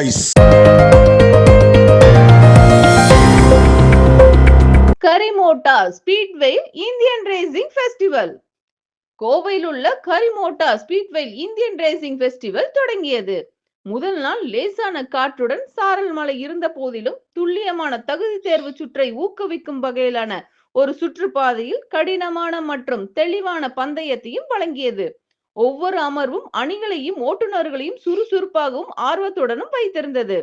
Voice கரிமோட்டா speedway Indian racing festival கோவையில் உள்ள கரிமோட்டா speedway Indian racing festival தொடங்கியது. முதல் நாள் லேசான காற்றுடன் சாரல் மழை இருந்த போதிலும் துல்லியமான தகுதி தேர்வு சுற்றை ஊக்குவிக்கும் வகையிலான ஒரு சுற்றுப்பாதையில் கடினமான மற்றும் தெளிவான பந்தயத்தையும் வழங்கியது. ஒவ்வொரு அமர்வும் அணிகளையும் ஓட்டுநர்களையும் சுறுசுறுப்பாகவும் ஆர்வத்துடனும் வைத்திருந்தது.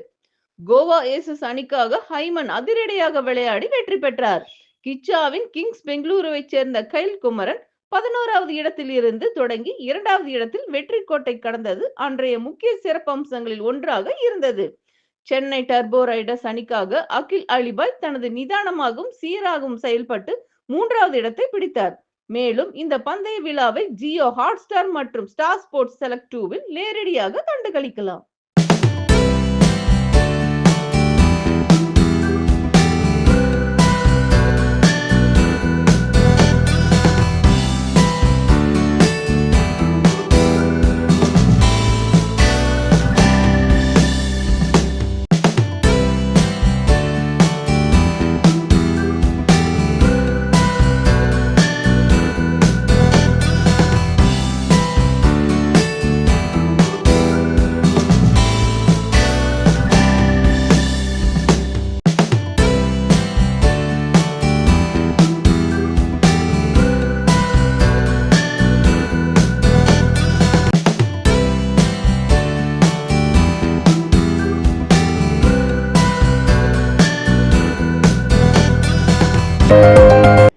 கோவா ஏசஸ் அணிக்காக ஹைமன் அதிரடியாக விளையாடி வெற்றி பெற்றார். கிச்சாவின் கிங்ஸ் பெங்களூருவை சேர்ந்த கைல் குமரன் பதினோராவது இடத்தில் இருந்து தொடங்கி இரண்டாவது இடத்தில் வெற்றி கோட்டை கடந்தது அன்றைய முக்கிய சிறப்பம்சங்களில் ஒன்றாக இருந்தது. சென்னை டர்போ ரைடர்ஸ் அணிக்காக அகில் அலிபாய் தனது நிதானமாகவும் சீராகவும் செயல்பட்டு மூன்றாவது இடத்தை பிடித்தார். மேலும் இந்த பந்தய விழாவை ஜியோ ஹாட் ஸ்டார் மற்றும் ஸ்டார் ஸ்போர்ட்ஸ் செலக்ட் டூவில் நேரடியாக கண்டுகளிக்கலாம்.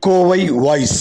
கோவை வாய்ஸ்